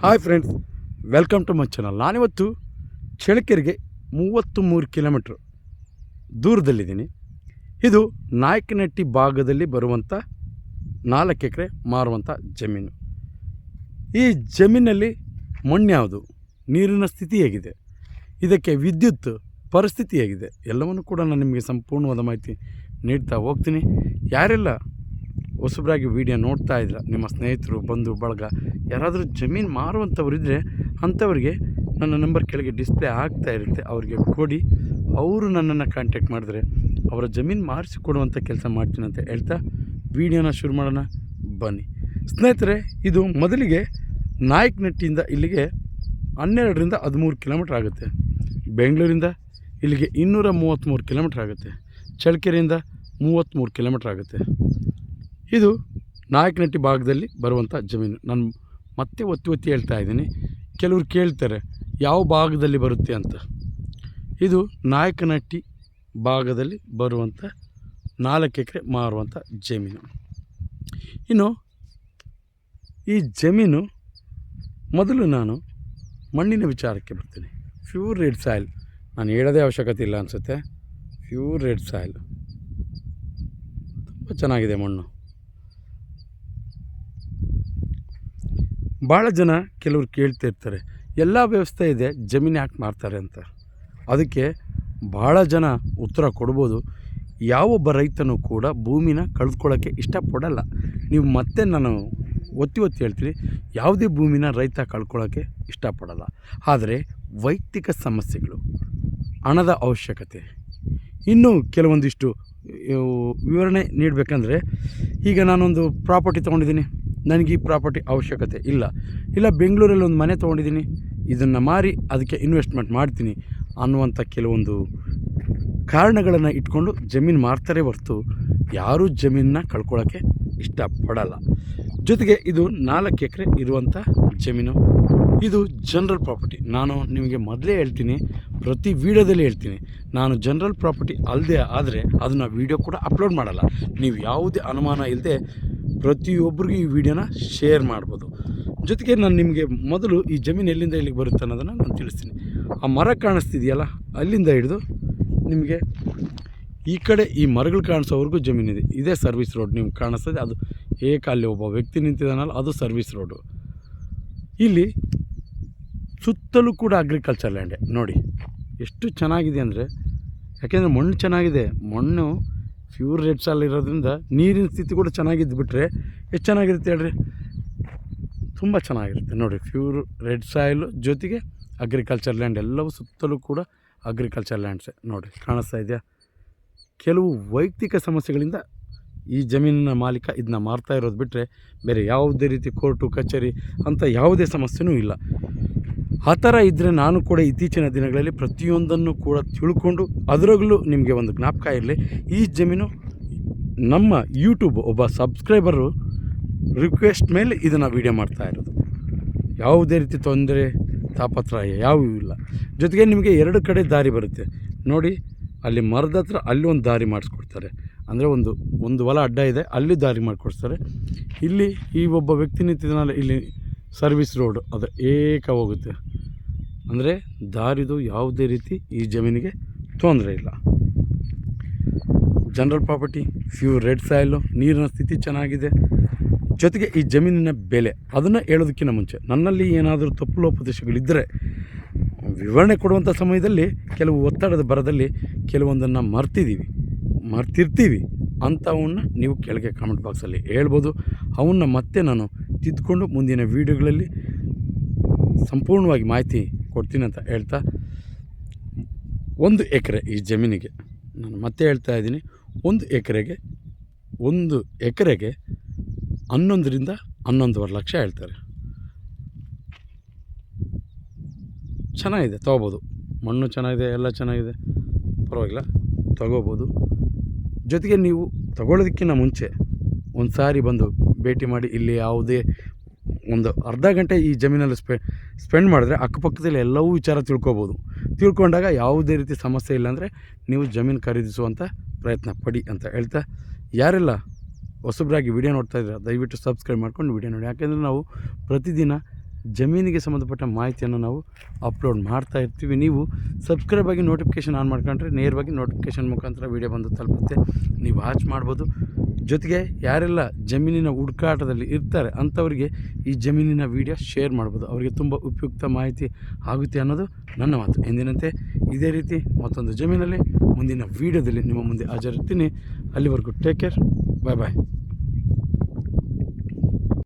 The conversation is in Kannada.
Hi friends, welcome to my channel. ನಾನಿವತ್ತು ಚಳಕೆರೆಗೆ ಮೂವತ್ತು ಮೂರು ಕಿಲೋಮೀಟ್ರ್ ದೂರದಲ್ಲಿದ್ದೀನಿ. ಇದು ನಾಯಕನಟ್ಟಿ ಭಾಗದಲ್ಲಿ ಬರುವಂಥ ನಾಲ್ಕು ಎಕರೆ ಮಾರುವಂಥ ಜಮೀನು. ಈ ಜಮೀನಲ್ಲಿ ಮಣ್ಣು ಯಾವುದು? ನೀರಿನ ಸ್ಥಿತಿ ಹೇಗಿದೆ? ಇದಕ್ಕೆ ವಿದ್ಯುತ್ ಪರಿಸ್ಥಿತಿ ಹೇಗಿದೆ? ಎಲ್ಲವನ್ನು ಕೂಡ ನಾನು ನಿಮಗೆ ಸಂಪೂರ್ಣವಾದ ಮಾಹಿತಿ ನೀಡ್ತಾ ಹೋಗ್ತೀನಿ. ಯಾರೆಲ್ಲ ಹೊಸಬ್ರಾಗಿ ವಿಡಿಯೋ ನೋಡ್ತಾ ಇದ್ರ ನಿಮ್ಮ ಸ್ನೇಹಿತರು, ಬಂಧು, ಬಳಗ, ಯಾರಾದರೂ ಜಮೀನು ಮಾರುವಂಥವ್ರಿದ್ದರೆ ಅಂಥವ್ರಿಗೆ ನನ್ನ ನಂಬರ್ ಕೆಳಗೆ ಡಿಸ್ಪ್ಲೇ ಆಗ್ತಾ ಇರುತ್ತೆ. ಅವ್ರಿಗೆ ಕೊಡಿ. ಅವರು ನನ್ನನ್ನು ಕಾಂಟ್ಯಾಕ್ಟ್ ಮಾಡಿದ್ರೆ ಅವರ ಜಮೀನು ಮಾರಿಸಿ ಕೊಡುವಂಥ ಕೆಲಸ ಮಾಡ್ತೀನಿ ಹೇಳ್ತಾ ವಿಡಿಯೋನ ಶುರು ಮಾಡೋಣ. ಬನ್ನಿ. ಸ್ನೇಹಿತರೆ, ಇದು ಮೊದಲಿಗೆ ನಾಯಕನಟ್ಟಿಯಿಂದ ಇಲ್ಲಿಗೆ ಹನ್ನೆರಡರಿಂದ ಹದಿಮೂರು ಕಿಲೋಮೀಟ್ರ್ ಆಗುತ್ತೆ. ಬೆಂಗಳೂರಿಂದ ಇಲ್ಲಿಗೆ ಇನ್ನೂರ ಮೂವತ್ತ್ಮೂರು ಕಿಲೋಮೀಟ್ರ್ ಆಗುತ್ತೆ. ಚಳ್ಳಕೆರೆಯಿಂದ ಮೂವತ್ತ್ಮೂರು ಕಿಲೋಮೀಟ್ರ್ ಆಗುತ್ತೆ. ಇದು ನಾಯಕನಟ್ಟಿ ಭಾಗದಲ್ಲಿ ಬರುವಂಥ ಜಮೀನು. ನಾನು ಮತ್ತೆ ಒತ್ತಿ ಒತ್ತಿ ಹೇಳ್ತಾ ಇದ್ದೀನಿ. ಕೆಲವರು ಕೇಳ್ತಾರೆ, ಯಾವ ಭಾಗದಲ್ಲಿ ಬರುತ್ತೆ ಅಂತ. ಇದು ನಾಯಕನಟ್ಟಿ ಭಾಗದಲ್ಲಿ ಬರುವಂಥ ನಾಲ್ಕು ಎಕರೆ ಮಾರುವಂಥ ಜಮೀನು. ಇನ್ನು ಈ ಜಮೀನು ಮೊದಲು ನಾನು ಮಣ್ಣಿನ ವಿಚಾರಕ್ಕೆ ಬರ್ತೀನಿ. Pure red soil. ನಾನು ಹೇಳೋದೇ ಅವಶ್ಯಕತೆ ಇಲ್ಲ ಅನಿಸುತ್ತೆ. Pure red soil. ತುಂಬ ಚೆನ್ನಾಗಿದೆ ಮಣ್ಣು. ಭಾಳ ಜನ ಕೆಲವ್ರು ಕೇಳ್ತಿರ್ತಾರೆ ಎಲ್ಲ ವ್ಯವಸ್ಥೆ ಇದೆ, ಜಮೀನು ಯಾಕೆ ಮಾರ್ತಾರೆ ಅಂತ? ಅದಕ್ಕೆ ಭಾಳ ಜನ ಉತ್ತರ ಕೊಡ್ಬೋದು ಯಾವೊಬ್ಬ ರೈತನೂ ಕೂಡ ಭೂಮಿನ ಕಳೆದುಕೊಳ್ಳೋಕ್ಕೆ ಇಷ್ಟಪಡಲ್ಲ. ನೀವು ಮತ್ತೆ ನಾನು ಒತ್ತಿ ಒತ್ತಿ ಹೇಳ್ತೀನಿ, ಯಾವುದೇ ಭೂಮಿನ ರೈತ ಕಳ್ಕೊಳ್ಳೋಕ್ಕೆ ಇಷ್ಟಪಡಲ್ಲ. ಆದರೆ ವೈಯಕ್ತಿಕ ಸಮಸ್ಯೆಗಳು, ಹಣದ ಅವಶ್ಯಕತೆ. ಇನ್ನೂ ಕೆಲವೊಂದಿಷ್ಟು ವಿವರಣೆ ನೀಡಬೇಕಂದ್ರೆ, ಈಗ ನಾನೊಂದು ಪ್ರಾಪರ್ಟಿ ತೊಗೊಂಡಿದ್ದೀನಿ. ನನಗೆ ಈ ಪ್ರಾಪರ್ಟಿ ಅವಶ್ಯಕತೆ ಇಲ್ಲ. ಇಲ್ಲ, ಬೆಂಗಳೂರಲ್ಲಿ ಒಂದು ಮನೆ ತೊಗೊಂಡಿದ್ದೀನಿ. ಇದನ್ನು ಮಾರಿ ಅದಕ್ಕೆ ಇನ್ವೆಸ್ಟ್ಮೆಂಟ್ ಮಾಡ್ತೀನಿ ಅನ್ನುವಂಥ ಕೆಲವೊಂದು ಕಾರಣಗಳನ್ನು ಇಟ್ಕೊಂಡು ಜಮೀನು ಮಾರ್ತಾರೆ ಹೊರತು ಯಾರೂ ಜಮೀನನ್ನ ಕಳ್ಕೊಳ್ಳೋಕ್ಕೆ ಇಷ್ಟಪಡಲ್ಲ. ಜೊತೆಗೆ ಇದು ನಾಲ್ಕು ಎಕರೆ ಇರುವಂಥ ಜಮೀನು. ಇದು ಜನರಲ್ ಪ್ರಾಪರ್ಟಿ. ನಾನು ನಿಮಗೆ ಮೊದಲೇ ಹೇಳ್ತೀನಿ, ಪ್ರತಿ ವೀಡಿಯೋದಲ್ಲಿ ಹೇಳ್ತೀನಿ, ನಾನು ಜನರಲ್ ಪ್ರಾಪರ್ಟಿ ಅಲ್ಲದೆ ಆದರೆ ಅದನ್ನು ವೀಡಿಯೋ ಕೂಡ ಅಪ್ಲೋಡ್ ಮಾಡಲ್ಲ. ನೀವು ಯಾವುದೇ ಅನುಮಾನ ಇಲ್ಲದೆ ಪ್ರತಿಯೊಬ್ಬರಿಗೂ ಈ ವಿಡಿಯೋನ ಶೇರ್ ಮಾಡ್ಬೋದು. ಜೊತೆಗೆ ನಾನು ನಿಮಗೆ ಮೊದಲು ಈ ಜಮೀನು ಎಲ್ಲಿಂದ ಇಲ್ಲಿಗೆ ಬರುತ್ತೆ ಅನ್ನೋದನ್ನು ನಾನು ತಿಳಿಸ್ತೀನಿ. ಆ ಮರ ಕಾಣಿಸ್ತಿದೆಯಲ್ಲ, ಅಲ್ಲಿಂದ ಹಿಡಿದು ನಿಮಗೆ ಈ ಕಡೆ ಈ ಮರಗಳು ಕಾಣಿಸೋವರೆಗೂ ಜಮೀನಿದೆ ಇದೇ. ಸರ್ವಿಸ್ ರೋಡ್ ನಿಮ್ಗೆ ಕಾಣಿಸ್ತದೆ. ಅದು ಏಕ ಅಲ್ಲಿ ಒಬ್ಬ ವ್ಯಕ್ತಿ ನಿಂತಿದ್ದಾನಲ್ಲ, ಅದು ಸರ್ವಿಸ್ ರೋಡು. ಇಲ್ಲಿ ಸುತ್ತಲೂ ಕೂಡ ಅಗ್ರಿಕಲ್ಚರ್ ಲ್ಯಾಂಡೆ ನೋಡಿ, ಎಷ್ಟು ಚೆನ್ನಾಗಿದೆ ಅಂದರೆ, ಯಾಕೆಂದರೆ ಮಣ್ಣು ಚೆನ್ನಾಗಿದೆ. ಮಣ್ಣು ಪ್ಯೂರ್ ರೆಡ್ ಇರೋದ್ರಿಂದ ನೀರಿನ ಸ್ಥಿತಿ ಕೂಡ ಚೆನ್ನಾಗಿದ್ದು ಬಿಟ್ಟರೆ ಎಷ್ಟು ಚೆನ್ನಾಗಿರುತ್ತೆ ಹೇಳ್ರಿ? ತುಂಬ ಚೆನ್ನಾಗಿರುತ್ತೆ ನೋಡಿ ಪ್ಯೂರ್ ರೆಡ್ ಸಾಯಿಲು ಜೊತೆಗೆ ಅಗ್ರಿಕಲ್ಚರ್ ಲ್ಯಾಂಡ್ ಎಲ್ಲವೂ ಸುತ್ತಲೂ ಕೂಡ ಅಗ್ರಿಕಲ್ಚರ್ ಲ್ಯಾಂಡ್ಸೆ ನೋಡಿ ಕಾಣಿಸ್ತಾ ಇದೆಯಾ? ಕೆಲವು ವೈಯಕ್ತಿಕ ಸಮಸ್ಯೆಗಳಿಂದ ಈ ಜಮೀನಿನ ಮಾಲೀಕ ಇದನ್ನ ಮಾರ್ತಾ ಇರೋದು ಬಿಟ್ಟರೆ ಬೇರೆ ಯಾವುದೇ ರೀತಿ ಕೋರ್ಟು ಕಚೇರಿ ಅಂತ ಯಾವುದೇ ಸಮಸ್ಯೆನೂ ಇಲ್ಲ. ಆ ಥರ ಇದ್ದರೆ ನಾನು ಕೂಡ ಇತ್ತೀಚಿನ ದಿನಗಳಲ್ಲಿ ಪ್ರತಿಯೊಂದನ್ನು ಕೂಡ ತಿಳ್ಕೊಂಡು ಅದರಲ್ಲೂ ನಿಮಗೆ ಒಂದು ಜ್ಞಾಪಕ ಇರಲಿ. ಈ ಜಮೀನು ನಮ್ಮ ಯೂಟ್ಯೂಬ್ ಒಬ್ಬ ಸಬ್ಸ್ಕ್ರೈಬರು ರಿಕ್ವೆಸ್ಟ್ ಮೇಲೆ ಇದನ್ನು ವೀಡಿಯೋ ಮಾಡ್ತಾ ಇರೋದು. ಯಾವುದೇ ರೀತಿ ತೊಂದರೆ, ತಾಪತ್ರಾಯ ಯಾವುವೂ ಇಲ್ಲ. ಜೊತೆಗೆ ನಿಮಗೆ ಎರಡು ಕಡೆ ದಾರಿ ಬರುತ್ತೆ. ನೋಡಿ, ಅಲ್ಲಿ ಮರದ ಹತ್ರ ಅಲ್ಲಿ ಒಂದು ದಾರಿ ಮಾಡಿಸ್ಕೊಡ್ತಾರೆ. ಅಂದರೆ ಒಂದು ಒಂದು ಹೊಲ ಅಡ್ಡ ಇದೆ, ಅಲ್ಲಿ ದಾರಿ ಮಾಡಿಕೊಡ್ತಾರೆ ಇಲ್ಲಿ ಈ ಒಬ್ಬ ವ್ಯಕ್ತಿ ನಿಂತಿದ್ದಾನಲ್ಲ ಇಲ್ಲಿ ಸರ್ವಿಸ್ ರೋಡ್ ಅದು ಏಕ ಹೋಗುತ್ತೆ. ಅಂದರೆ ದಾರಿದು ಯಾವುದೇ ರೀತಿ ಈ ಜಮೀನಿಗೆ ತೊಂದರೆ ಇಲ್ಲ. General property pure red soil ನೀರಿನ ಸ್ಥಿತಿ ಚೆನ್ನಾಗಿದೆ. ಜೊತೆಗೆ ಈ ಜಮೀನಿನ ಬೆಲೆ, ಅದನ್ನು ಹೇಳೋದಕ್ಕಿಂತ ಮುಂಚೆ, ನನ್ನಲ್ಲಿ ಏನಾದರೂ ತಪ್ಪು ಲೋಪದೇಶಗಳಿದ್ದರೆ ವಿವರಣೆ ಕೊಡುವಂಥ ಸಮಯದಲ್ಲಿ ಕೆಲವು ಒತ್ತಡದ ಬರದಲ್ಲಿ ಕೆಲವೊಂದನ್ನು ಮರ್ತಿದ್ದೀವಿ ಮರ್ತಿರ್ತೀವಿ ಅಂಥವನ್ನ ನೀವು ಕೆಳಗೆ ಕಾಮೆಂಟ್ ಬಾಕ್ಸಲ್ಲಿ ಹೇಳ್ಬೋದು. ಅವನ್ನ ಮತ್ತೆ ನಾನು ತಿದ್ದುಕೊಂಡು ಮುಂದಿನ ವೀಡಿಯೋಗಳಲ್ಲಿ ಸಂಪೂರ್ಣವಾಗಿ ಮಾಹಿತಿ ಕೊಡ್ತೀನಿ ಅಂತ ಹೇಳ್ತಾ ಒಂದು ಎಕರೆ ಈ ಜಮೀನಿಗೆ. ನಾನು ಮತ್ತೆ ಹೇಳ್ತಾ ಇದ್ದೀನಿ, ಒಂದು ಎಕರೆಗೆ ಒಂದು ಎಕರೆಗೆ ಹನ್ನೊಂದರಿಂದ ಹನ್ನೊಂದುವರೆ ಲಕ್ಷ ಹೇಳ್ತಾರೆ. ಚೆನ್ನಾಗಿದೆ, ತೊಗೋಬೋದು. ಮಣ್ಣು ಚೆನ್ನಾಗಿದೆ, ಎಲ್ಲ ಚೆನ್ನಾಗಿದೆ. ಪರವಾಗಿಲ್ಲ, ತಗೋಬೋದು. ಜೊತೆಗೆ ನೀವು ತಗೊಳ್ಳೋದಕ್ಕಿಂತ ಮುಂಚೆ ಒಂದು ಸಾರಿ ಬಂದು ಭೇಟಿ ಮಾಡಿ ಇಲ್ಲಿ ಯಾವುದೇ ಒಂದು ಅರ್ಧ ಗಂಟೆ ಈ ಜಮೀನಲ್ಲಿ ಸ್ಪೆ, ಸ್ಪೆಂಡ್ ಮಾಡಿದ್ರೆ ಅಕ್ಕಪಕ್ಕದಲ್ಲಿ ಎಲ್ಲವೂ ವಿಚಾರ ತಿಳ್ಕೊಬೋದು. ತಿಳ್ಕೊಂಡಾಗ ಯಾವುದೇ ರೀತಿ ಸಮಸ್ಯೆ ಇಲ್ಲಾಂದರೆ ನೀವು ಜಮೀನು ಖರೀದಿಸುವಂಥ ಪ್ರಯತ್ನ ಪಡಿ ಅಂತ ಹೇಳ್ತಾ ಯಾರೆಲ್ಲ ಹೊಸಬ್ರಾಗಿ ವಿಡಿಯೋ ನೋಡ್ತಾ ಇದ್ದೀರಾ, ದಯವಿಟ್ಟು ಸಬ್ಸ್ಕ್ರೈಬ್ ಮಾಡ್ಕೊಂಡು ವಿಡಿಯೋ ನೋಡಿ. ಯಾಕೆಂದರೆ ನಾವು ಪ್ರತಿದಿನ ಜಮೀನಿಗೆ ಸಂಬಂಧಪಟ್ಟ ಮಾಹಿತಿಯನ್ನು ನಾವು ಅಪ್ಲೋಡ್ ಮಾಡ್ತಾ ಇರ್ತೀವಿ. ನೀವು ಸಬ್ಸ್ಕ್ರೈಬ್ ಆಗಿ ನೋಟಿಫಿಕೇಷನ್ ಆನ್ ಮಾಡ್ಕೊಂಡ್ರೆ ನೇರವಾಗಿ ನೋಟಿಫಿಕೇಷನ್ ಮುಖಾಂತರ ವೀಡಿಯೋ ಬಂದು ತಲುಪುತ್ತೆ. ನೀವು ವಾಚ್ ಮಾಡ್ಬೋದು. ಜೊತೆಗೆ ಯಾರೆಲ್ಲ ಜಮೀನಿನ ಹುಡುಕಾಟದಲ್ಲಿ ಇರ್ತಾರೆ ಅಂಥವರಿಗೆ ಈ ಜಮೀನಿನ ವಿಡಿಯೋ ಶೇರ್ ಮಾಡ್ಬೋದು. ಅವರಿಗೆ ತುಂಬ ಉಪಯುಕ್ತ ಮಾಹಿತಿ ಆಗುತ್ತೆ ಅನ್ನೋದು ನನ್ನ ಮಾತು. ಎಂದಿನಂತೆ ಇದೇ ರೀತಿ ಮತ್ತೊಂದು ಜಮೀನಲ್ಲಿ ಮುಂದಿನ ವೀಡಿಯೋದಲ್ಲಿ ನಿಮ್ಮ ಮುಂದೆ ಹಾಜರಿರ್ತೀನಿ. ಅಲ್ಲಿವರೆಗೂ ಟೇಕ್ ಕೇರ್ ಬಾಯ್ ಬಾಯ್